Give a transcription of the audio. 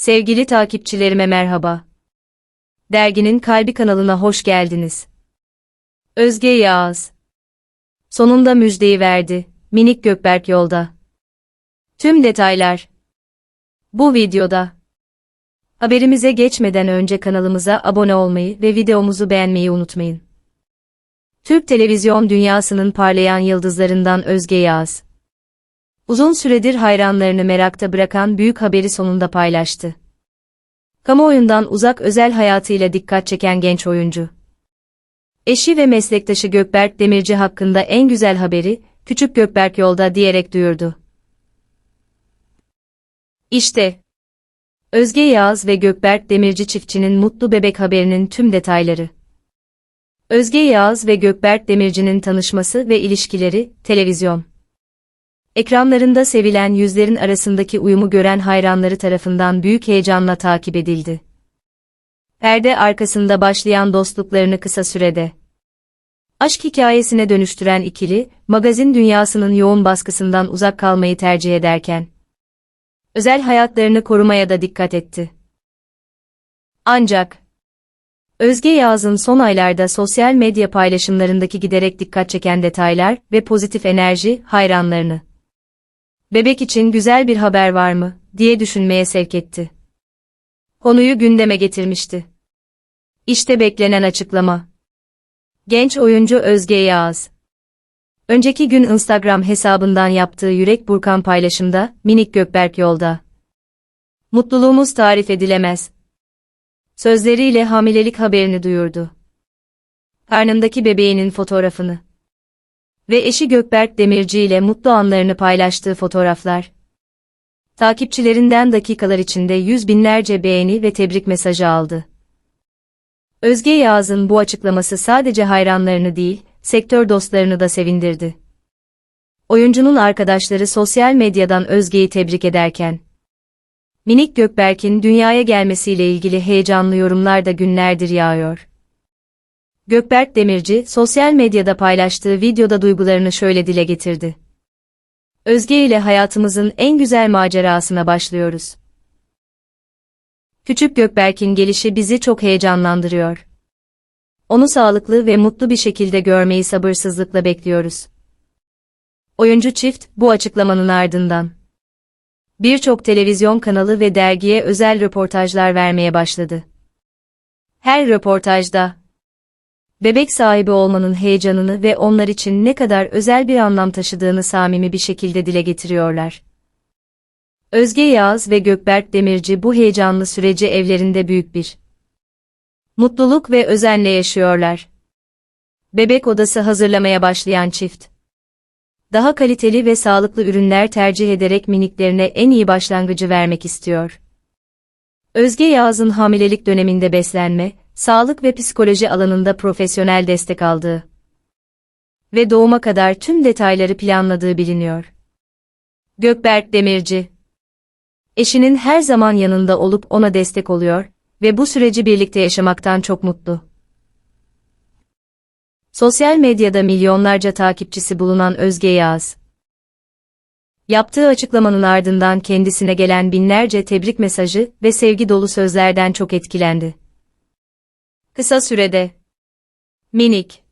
Sevgili takipçilerime merhaba. Derginin Kalbi kanalına hoş geldiniz. Özge Yağız. Sonunda müjdeyi verdi. Minik Gökberk yolda. Tüm detaylar. Bu videoda. Haberimize geçmeden önce kanalımıza abone olmayı ve videomuzu beğenmeyi unutmayın. Türk televizyon dünyasının parlayan yıldızlarından Özge Yağız. Uzun süredir hayranlarını merakta bırakan büyük haberi sonunda paylaştı. Kamuoyundan uzak özel hayatıyla dikkat çeken genç oyuncu. Eşi ve meslektaşı Gökberk Demirci hakkında en güzel haberi, Küçük Gökberk yolda diyerek duyurdu. İşte, Özge Yağız ve Gökberk Demirci çiftçinin mutlu bebek haberinin tüm detayları. Özge Yağız ve Gökberk Demirci'nin tanışması ve ilişkileri, televizyon. Ekranlarında sevilen yüzlerin arasındaki uyumu gören hayranları tarafından büyük heyecanla takip edildi. Perde arkasında başlayan dostluklarını kısa sürede aşk hikayesine dönüştüren ikili, magazin dünyasının yoğun baskısından uzak kalmayı tercih ederken özel hayatlarını korumaya da dikkat etti. Ancak Özge Yağız'ın son aylarda sosyal medya paylaşımlarındaki giderek dikkat çeken detaylar ve pozitif enerji hayranlarını bebek için güzel bir haber var mı, diye düşünmeye sevk etti. Konuyu gündeme getirmişti. İşte beklenen açıklama. Genç oyuncu Özge Yağız. Önceki gün Instagram hesabından yaptığı Yürek Burkan paylaşımda, minik Gökberk yolda. Mutluluğumuz tarif edilemez. Sözleriyle hamilelik haberini duyurdu. Karnındaki bebeğinin fotoğrafını ve eşi Gökberk Demirci ile mutlu anlarını paylaştığı fotoğraflar. Takipçilerinden dakikalar içinde yüz binlerce beğeni ve tebrik mesajı aldı. Özge Yağız'ın bu açıklaması sadece hayranlarını değil, sektör dostlarını da sevindirdi. Oyuncunun arkadaşları sosyal medyadan Özge'yi tebrik ederken, Minik Gökberk'in dünyaya gelmesiyle ilgili heyecanlı yorumlar da günlerdir yağıyor. Gökberk Demirci, sosyal medyada paylaştığı videoda duygularını şöyle dile getirdi. Özge ile hayatımızın en güzel macerasına başlıyoruz. Küçük Gökberk'in gelişi bizi çok heyecanlandırıyor. Onu sağlıklı ve mutlu bir şekilde görmeyi sabırsızlıkla bekliyoruz. Oyuncu çift, bu açıklamanın ardından birçok televizyon kanalı ve dergiye özel röportajlar vermeye başladı. Her röportajda bebek sahibi olmanın heyecanını ve onlar için ne kadar özel bir anlam taşıdığını samimi bir şekilde dile getiriyorlar. Özge Yağız ve Gökberk Demirci bu heyecanlı süreci evlerinde büyük bir mutluluk ve özenle yaşıyorlar. Bebek odası hazırlamaya başlayan çift. Daha kaliteli ve sağlıklı ürünler tercih ederek miniklerine en iyi başlangıcı vermek istiyor. Özge Yağız'ın hamilelik döneminde beslenme, sağlık ve psikoloji alanında profesyonel destek aldığı ve doğuma kadar tüm detayları planladığı biliniyor. Gökberk Demirci Eşinin her zaman yanında olup ona destek oluyor ve bu süreci birlikte yaşamaktan çok mutlu. Sosyal medyada milyonlarca takipçisi bulunan Özge Yağız, yaptığı açıklamanın ardından kendisine gelen binlerce tebrik mesajı ve sevgi dolu sözlerden çok etkilendi. Kısa sürede. Minik